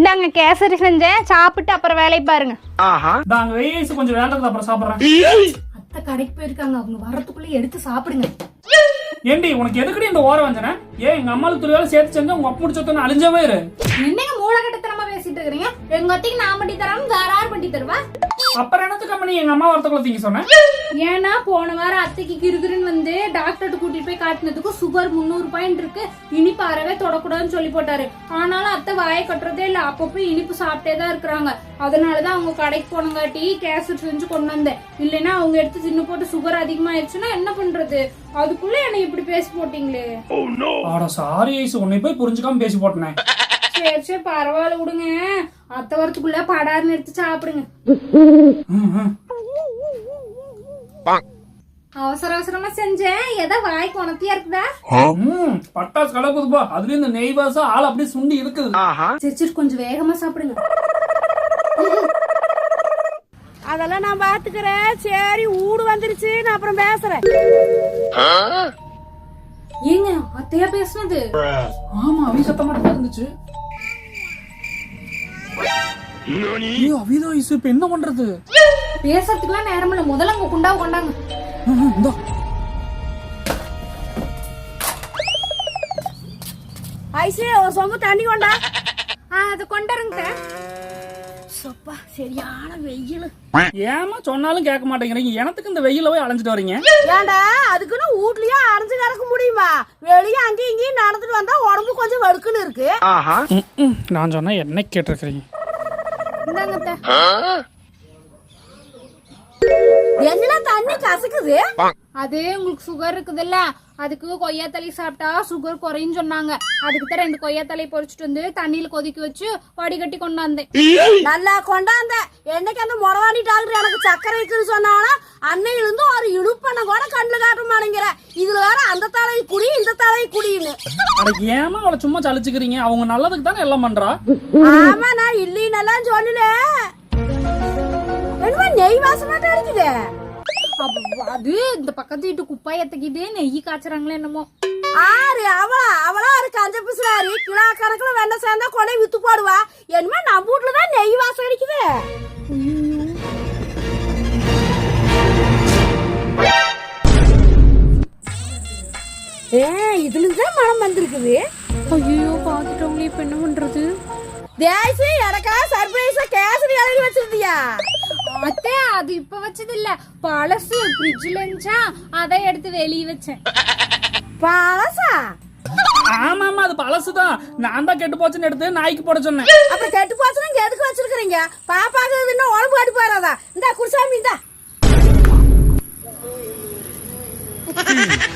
இந்தாங்க கேசரி செஞ்சேன். சாப்பிட்டு அப்புறம் வேலையை பாருங்க. நாங்க கொஞ்சம் வேண்டது அப்புறம் சாப்பிடுறேன். அத்தை கடைக்கு போயிருக்காங்க. அவங்க வரத்துக்குள்ள எடுத்து சாப்பிடுங்க. ஏண்டி உனக்கு எதுக்குடி இந்த ஓர வஞ்சனை? ஏன் எங்க அம்மாளுக்கு துணி வேலை சேர்த்து செஞ்சு உங்க அப்பா முடிச்சொன்னு அழிஞ்சவே இரு. என்னங்க மூலகட்டத்தனமா பேசிட்டு இருக்கிறீங்க? எங்க அத்தைக்கு நான் பண்ணி தராம அப்புறம் என்னத்துக்கு கம்பெனி எங்க அம்மா வரத்துக்குள்ள தீங்க சொன்னேன்? ஏன்னா போன வாரம் அத்தைக்கு கிருகிருன்னு வந்து டாக்டர்கிட்ட கூட்டிட்டு போய் காட்டினதுக்கு சுகர் முந்நூறு பாயிண்ட் இருக்கு. இனிப்பு அறவே தொடக்கூடாதுன்னு சொல்லி போட்டாரு. ஆனாலும் அத்தை வாயை கட்டுறதே இல்ல. அப்பப்போ இனிப்பு சாப்பிட்டே தான் இருக்கிறாங்க. அதனாலதான் அவங்க கடைக்கு போனங்காட்டி கேசட் செஞ்சு கொண்டு வந்தேன். இல்லைன்னா அவங்க எடுத்து தின்னு போட்டு சுகர் அதிகமாயிருச்சுன்னா என்ன பண்றது? அதுக்குள்ள என்னை இப்படி பேசி போட்டீங்களே? ஆட சாரி ஐசு உன்னை போய் புரிஞ்சுக்காம பேசி போட்டனே. சரி சரி பரவாயில்ல விடுங்க. அத்தை வரத்துக்குள்ள படாருன்னு எடுத்து சாப்பிடுங்க. அவசர அவசரமா செஞ்சேன். எதோ வாய்க்கு உணர்த்தியா இருக்குதா? பட்டாசு கலக்குதுப்பா அதுலயும் இந்த நெய் வாசம் ஆள் அப்படியே சுண்டி இருக்குது. சரி சரி கொஞ்சம் வேகமா சாப்பிடுங்க. அதெல்லாம் நான் பாத்துக்கிறேன். சரி ஊடு வந்துருச்சு. நான் அப்புறம் பேசுறேன். ஏங்க அத்தையா பேசுனது? ஆமா அவி சத்தமா தான் இருந்துச்சு. இப்ப என்ன பண்றது? பேசுறதுக்குலாம் நேரம் இல்ல. முதல்ல உங்க குண்டாவை கொண்டாங்க. இந்தா. ஐசு ஒரு சொம்பு தண்ணி கொண்டா. ஆ, அது கொண்டாருங்க சொப்பா சரியான வெயில். ஏமா சொன்னாலும் கேட்க மாட்டேங்கிறீங்க? எனத்துக்கு இந்த வெயில போய் அலைஞ்சிட்டு வரீங்க? ஏண்டா அதுக்குன்னு வீட்லயே அரைஞ்சு கிடக்க முடியுமா? வெளியே அங்கேயும் இங்கேயும் நடந்துட்டு வந்தா உடம்பு கொஞ்சம் வழுக்குன்னு இருக்கு. நான் சொன்னா என்ன கேட்டிருக்கிறீங்க. இந்தாங்க தண்ணி கசக்குது? அது உங்களுக்கு சுகர் இருக்குதுல்ல அதுக்கு கொய்யா தலை சாப்பிட்டா சுகர் குறையும் சொன்னாங்க. அதுக்கு தான் ரெண்டு கொய்யா தலை பொரிச்சிட்டு வந்து தண்ணியில கொதிக்க வச்சு வடிகட்டி கொண்டு வந்தேன் நல்லா கொண்டாந்த. என்னைக்கு அந்த முறவாணி டாக்டர் எனக்கு சக்கரை இருக்குன்னு சொன்னானா அன்னையில இருந்து ஒரு இடுப்பண்ண கூட கண்ணுல காட்ட மாட்டேங்கிற இதுல வேற அந்த தலை குடி இந்த தலை குடின்னு. அட ஏமா அவளை சும்மா சலிச்சுக்கிறீங்க? அவங்க நல்லதுக்கு தானே எல்லாம் பண்றா? ஆமா நான் இல்லைன்னு எல்லாம் சொல்லல நெய் வாசமாட்டம் அடிக்குதே அப்ப அது இந்த பக்கத்து வீட்டு குப்பாயத்துக்கிட்டு நெய் காய்ச்சறாங்களே என்னமோ. ஆறு அவளா அவளா ஒரு கஞ்ச பிசுறாரி கிலோ கணக்குல வெண்ணெய் சேர்ந்தா கொடை வித்து போடுவா. என்னமா நம்ம வீட்டுல தான் நெய் வாசம் அடிக்குது. ஏ இதுல தான் மனம் வந்திருக்குது. ஐயோ பாத்துட்டவங்களே இப்ப என்ன பண்றது? தேசி எனக்கா சர்ப்ரைஸா கேசரி எழுதி வச்சிருந்தியா? அத்தை அது இப்ப வச்சது இல்ல பழசு ஃப்ரிட்ஜ்ல இருந்துச்சா அதை எடுத்து வெளியே வச்சேன். பழசா? ஆமாமா அது பழசுதான். நான் தான் கெட்டு போச்சுன்னு எடுத்து நாய்க்கு போட சொன்னேன். அப்புறம் கெட்டு போச்சுன்னு இங்க எதுக்கு வச்சிருக்கீங்க பாப்பாக்கு இன்னும் உடம்பு கட்டு போறாதா இந்த குருசாமி இந்தா.